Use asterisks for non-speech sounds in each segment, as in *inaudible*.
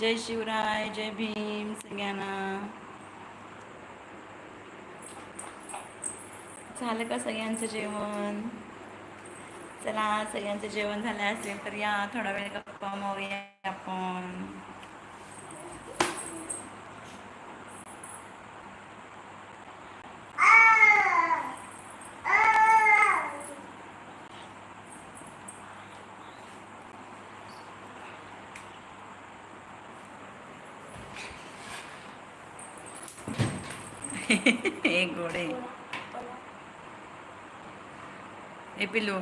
जय शिवराय जय भीम सगळ्यांना. झालं का सगळ्यांचं जेवण? चला सगळ्यांचं जेवण झालं असेल तर या. थोडा वेळ गप्पा मारूया आपण. एक गोडे ए पिल्लू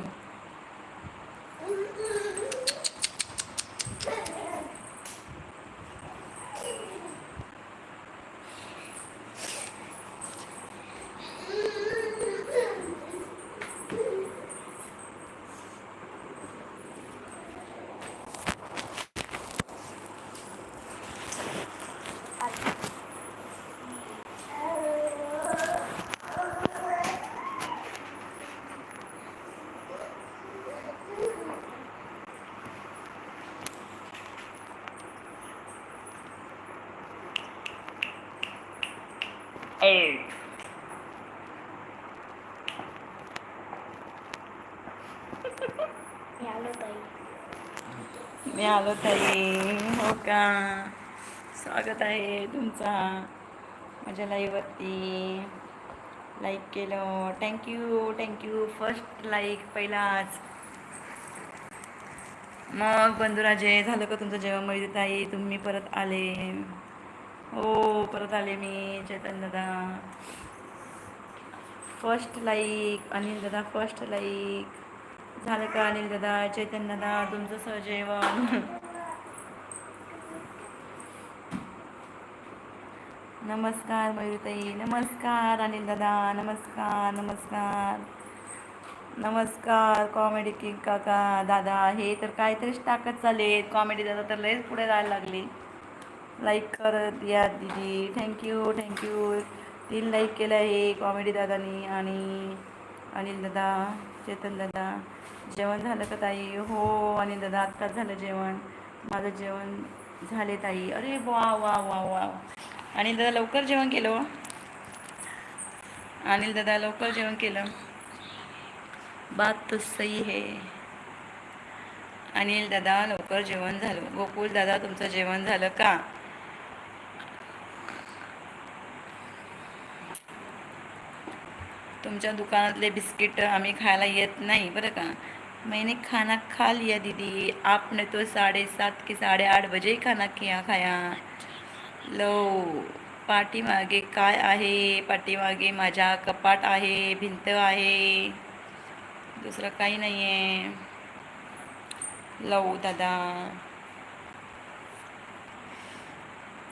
मी आलो ताई. हो का? स्वागत आहे तुमचा माझ्या लाईववरती लाईक केलं. Thank you thank you first like पहिलाच. मग बंधुराजे झालं का तुमचं जेवण मिळते ताई? तुम्ही परत आले. हो परत आले मी चेतन दादा. फर्स्ट लाईक अनिल दादा फर्स्ट लाईक झालं का अनिल दादा चैतन्य दादा तुमचं सहजेवण नमस्कार मयुरताई नमस्कार अनिल दादा नमस्कार नमस्कार. नमस्कार कॉमेडी किंग काका दादा हे तर काहीतरीच टाकत चालेत कॉमेडी दादा तर लयच पुढे जायला लागली. लाईक करत या दिदी. थँक्यू थँक्यू तीन लाईक केलं आहे कॉमेडी दादानी आणि अनिल दादा चेतन दादा जेवण झालं का ताई? हो अनिल दादा आत्ताच झालं जेवण. माझं जेवण झाले ताई. अरे वा वा वा वा. अनिल दादा लवकर जेवण केलं हो. अनिल दादा लवकर जेवण केलं. बात तो सही है. अनिल दादा लवकर जेवण झालं. गोकुल दादा तुमचं जेवण झालं का? तुमच्या दुकानातले बिस्किट आम्ही खायला येत नाही बरं का? मैंने खाना खा लिया दीदी. आपने तो साडे सात की साडे आठ बजे खाना किया खाया। लो पाठीमागे काय आहे? पाठीमागे माझ्या कपाट आहे भिंत आहे. दुसरं काही नाही आहे लव दादा.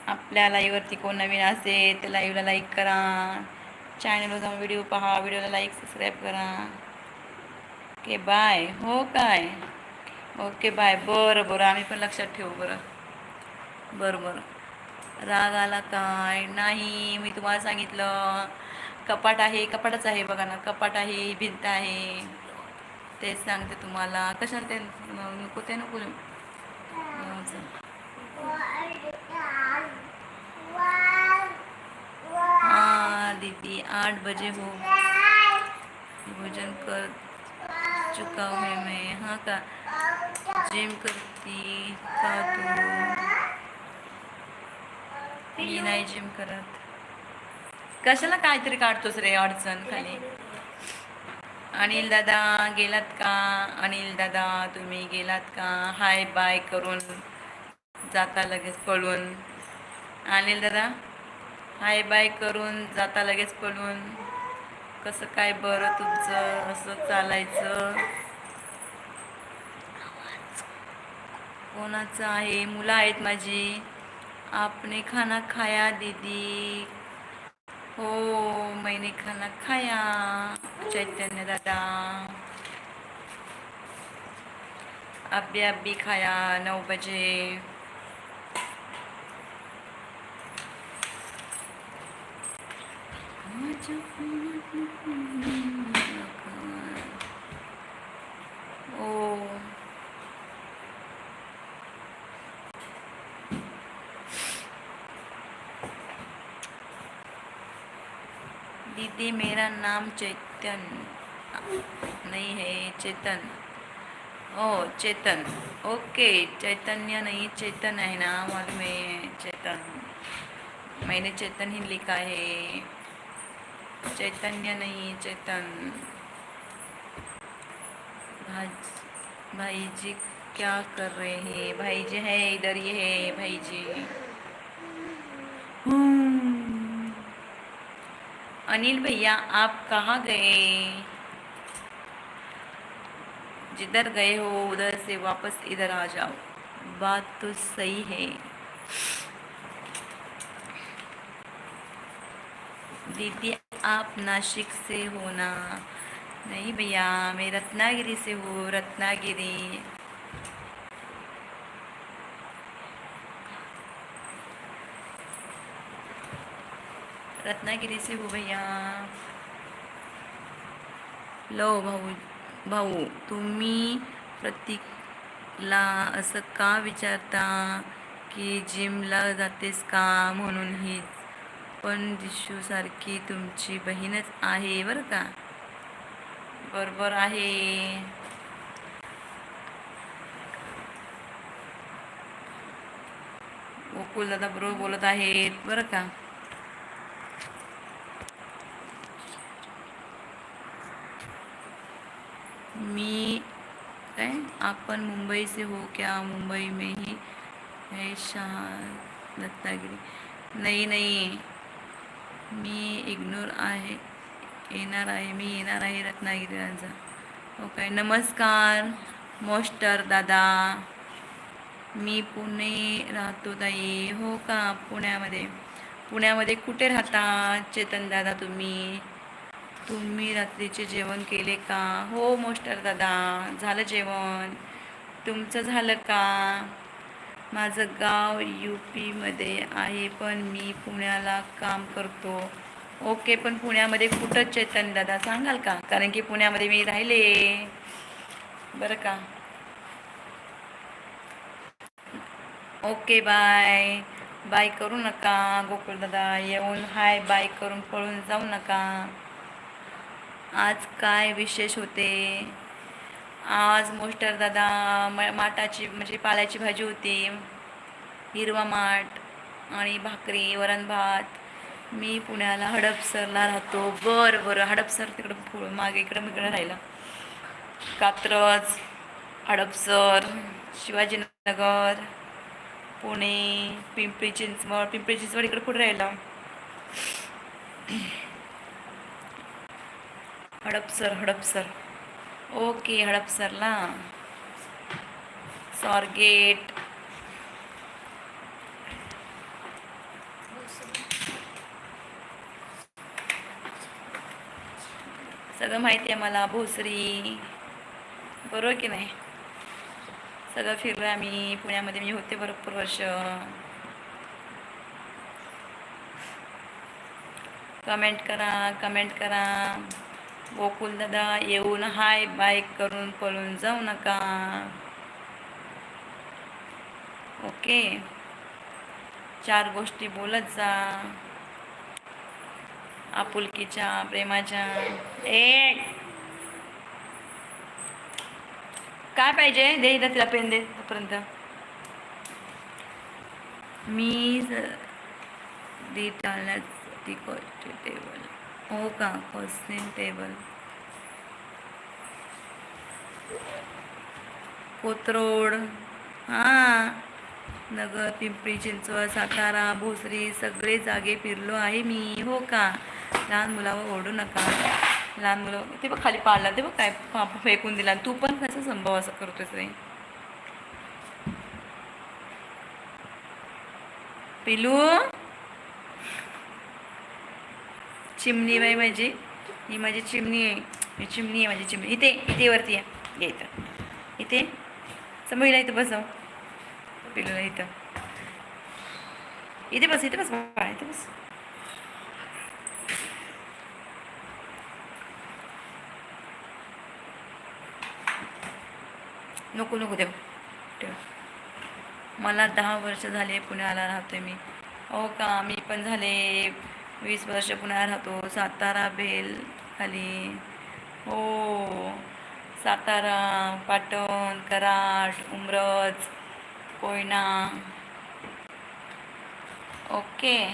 आपल्या लाईववरती कोण नवीन असेल तर लाईव्हला लाईक करा. चॅनलवर जाऊन व्हिडिओ पहा. व्हिडिओला लाईक सबस्क्राईब करा. ओके बाय हो काय? ओके बाय बरं बरं. आम्ही पण लक्षात ठेवू बरं. बरं बरं. राग आला काय? नाही मी तुम्हाला सांगितलं. कपाट आहे कपाटच आहे बघा ना. कपाट आहे भिंत आहे. तेच सांगते तुम्हाला. कशाला ते नको ते नको हाँ दीदी आठ बजे हो। भोजन कर चुका हूँ मैं हाँ का जिम करती का तू मी नाही जिम करत। कशाला काहीतरी काढतोस रे अडचण खाली? अनिल दादा गेलात का? अनिल दादा तुम्ही गेलात का? हाय बाय करून जाता लगेच पळून. अनिल दादा? हाय बाय करून जाता लगेच पळून. कसं काय बरं तुमचं? असं चालायचं. कोणाचं आहे? मुलं आहेत माझी. आपने खाना खाया दीदी. हो मैने खाना खाया चैतन्य दादा. अभी अभी खाया नऊ बजे. दीदी, मेरा नाम चेतन। नहीं है, चेतन। ओ, चेतन। ओके, चैतन्य नहीं, चेतन है ना, मालूम है, चेतन। मैंने चेतन ही लिखा है। चैतन्य नहीं, चेतन। भाई जी क्या कर रहे हैं? भाई जी है, इधर ये है भाई जी हम्म। अनिल भैया, आप कहाँ गए? जिधर गए हो, उधर से वापस इधर आ जाओ। बात तो सही है। दीदी आप नासिक से हो ना? नहीं भैया, मैं रत्नागिरी से हूँ, रत्नागिरी। रत्नागिरी से हूँ भैया। लो भाऊ भाऊ, तुम्ही प्रतीकला असं का विचारता की जिमला जातेस का म्हणून हीच पण दिशूसारखी तुमची बहीणच आहे बरं का? बरोबर आहे. वकुल दादा बरोबर बोलत आहेत बरं का? मी काय? आपण मुंबई से हो क्या? मुंबई में ही है शहा दत्तागिरी. नाही नाही. मी इग्नोर आहे. येणार आहे मी येणार आहे रत्नागिरीचा ओके हो नमस्कार मोस्टर दादा. मी पुणे राहतो ताई. हो का? पुण्यामध्ये. पुण्यामध्ये कुठे राहता चेतन दादा तुम्ही? तुम्ही रात्रीचे जेवण केले का? हो मोस्टर दादा. झालं जेवण. तुमचं झालं का? माझं गाव यू पीमध्ये आहे पण मी पुण्याला काम करतो. ओके पण पुण्यामध्ये कुठं चैतन्य दादा सांगाल का? कारण की पुण्यामध्ये मी राहिले. बरं का? Okay bye. बाय करू नका गोकुळ दादा. येऊन हाय बाय करून पळून जाऊ नका. आज काय विशेष होते? आज मोस्टर दादा म माटाची म्हणजे पाल्याची भाजी होती. हिरवा माठ आणि भाकरी वरण भात. मी पुण्याला हडपसरला राहतो. बरं बरं हडपसर तिकडं पु मागे इकडं इकडं राहिला कात्रज हडपसर शिवाजीनगर पुणे पिंपरी चिंचवड पिंपरी चिंचवड इकडं कुठं राहिला हडपसर हडपसर. ओके हडपसरला सॉर्गेट सगळं माहिती आहे मला भोसरी. बरोबर की नाही? सगळं फिरलो आम्ही. पुण्यामध्ये मी होते भरपूर वर्ष. कमेंट करा कमेंट करा. गोकुल दादा येऊन हाय बाय करून पळून जाऊ नका ओके चार गोष्टी बोलत जा आपुलकीच्या प्रेमाच्या ए काय पाहिजे दे इथं तिला पेन दे तोपर्यंत मी दी ती गोष्ट टेबल हो का कॉस्टिंग टेबल कोथरोड. हां. नगर पिंपरी चिंचवड सातारा भोसरी सगळे जागे फिरलो आहे मी. हो का? लहान मुलावर ओढू नका. लहान मुलं ते बघ खाली पाडला ते बघ काय फेकून दिला. तू पण कसं संभव असं करतोस रे? पिलू? चिमणी बाई माझी. ही माझी चिमणी आहे. ही चिमणी आहे माझी चिमणी. इथे इथे वरती आहे ये इथं. इथे. समोर इथं बसव पिलूला इथं. इथे बस इथे बस बाळा इथे बस. नको नको देव. ठेव. मला दहा वर्ष झाले पुण्याला राहते मी. हो का? मी पण झाले वीस वर्ष पुन्हा राहतो. सातारा बेल खाली. हो. सातारा पाटण कराड उमरज कोयना. ओके.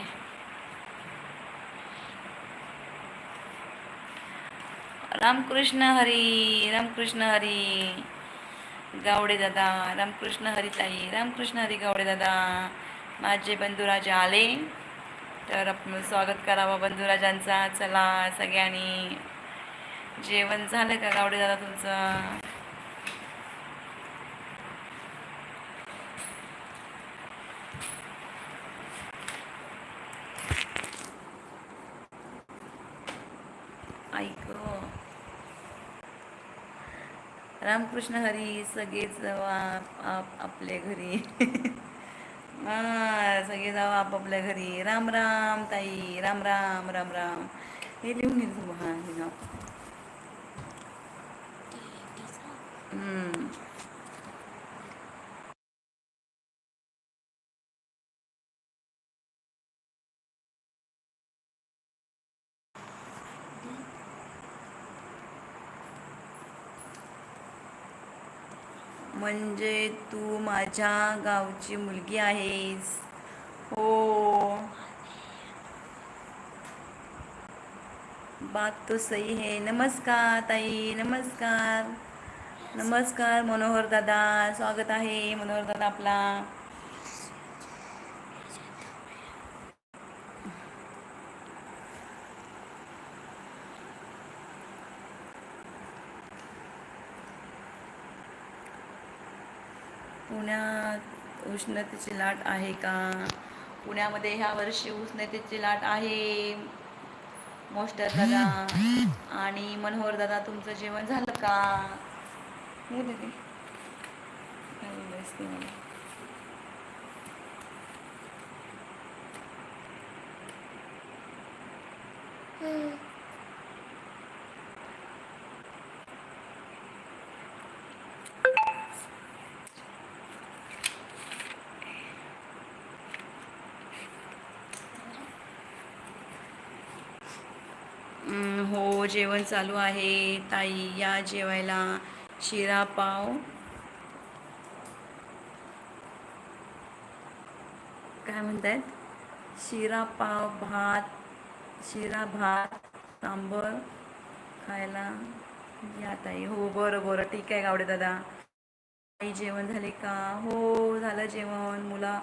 रामकृष्ण हरी रामकृष्ण हरी. गावडे दादा रामकृष्ण हरी ताई रामकृष्ण हरी गावडे दादा. माझे बंधुराजे आले. तर आपण स्वागत करावं बंधुराजांचा. चला सगळ्यांनी जेवण झालं का? गावडे दादा तुमचं? ऐक रामकृष्ण हरी सगळेच आप आपल्या घरी. *laughs* सगळे जाऊ आपापल्या घरी. राम राम ताई. राम राम राम राम. हे लिहून घेतो हा हे नाव. म्हणजे तू माझ्या गावची मुलगी आहेस. हो. बात तो सही है. नमस्कार ताई नमस्कार. नमस्कार मनोहर दादा. स्वागत आहे मनोहर दादा आपला. पुण्यात उष्णतेची लाट आहे का? पुण्यामध्ये ह्या वर्षी उष्णतेची लाट आहे. मोस्टर दादा. आणि मनोहर दादा तुमचं जेवण झालं का? हो जेवण चालू आहे. ताई या जेवायला. शिरा पाव. काय म्हणतात शिरा पाव भात. शिरा भात सांबर. खायला या ताई. हो बरं बरं. ठीक आहे गावडे दादा. ताई जेवण झाले का? हो झालं जेवण. मुला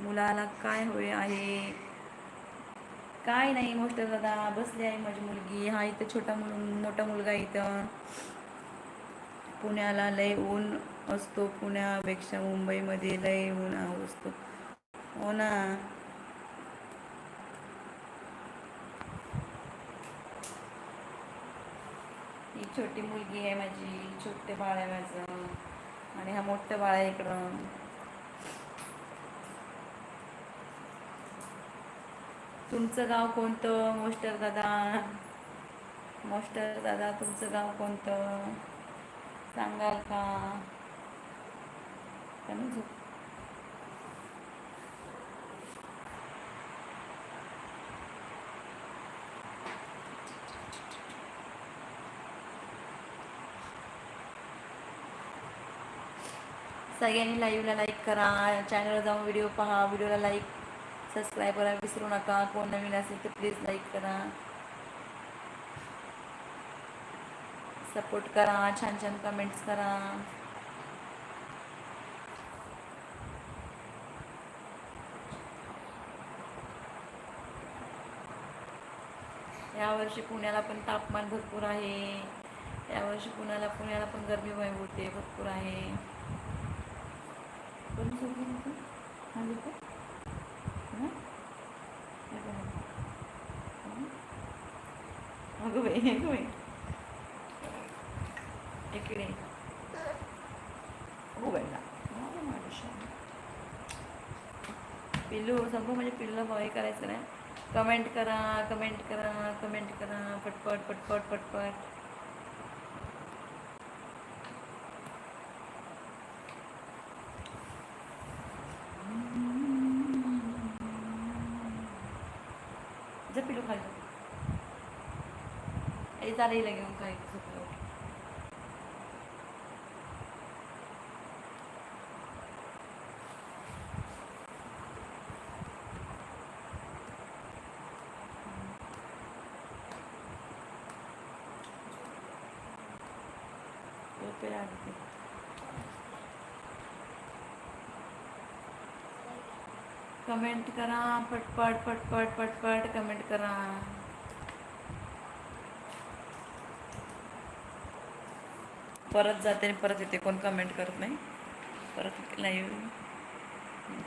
मुलाला काय होय आहे? काय नाही मोठं दादा बसली आहे माझी मुलगी. हा इथं छोटा मुल मोठा मुलगा इथं. पुण्याला लय ऊन असतो पुण्यापेक्षा मुंबईमध्ये लय ऊन असतो. हो ना. ही छोटी मुलगी आहे माझी छोटे बाळ आहे माझं. आणि हा मोठं बाळ आहे इकडं. तुमचं गाव कोणतं? मोस्टर दादा. मोस्टर दादा तुमचं गाव कोणतं? सांगाल का? झोप सगळ्यांनी लाईव्हला लाईक करा. चॅनलवर जाऊन व्हिडिओ पहा. व्हिडिओला लाईक सबस्क्राईब करायला विसरू नका. कोण नवीन असेल तर प्लीज लाईक करा. सपोर्ट करा. छान छान कमेंट्स करा. यावर्षी पुण्याला पण तापमान भरपूर आहे. यावर्षी पुण्याला पुण्याला पण गर्मी वाय होते भरपूर आहे कोणी झोपली होती? हा झोपली? हं? हे बघा. हं? अगं बाई अगं बाई इकडे हो बेटा अगं माझं शान. पिल्लू संपू म्हणजे पिल्लूला हे करायचं नाही. कमेंट करा कमेंट करा कमेंट करा. पटपट पटपट पटपट जर पिलू खाली. ए लगे. झोपेल आली कमेंट करा पटपट पटपट पटपट कमेंट करा. परत जाते आणि परत येते कोण कमेंट करत नाही? परत लाईव्ह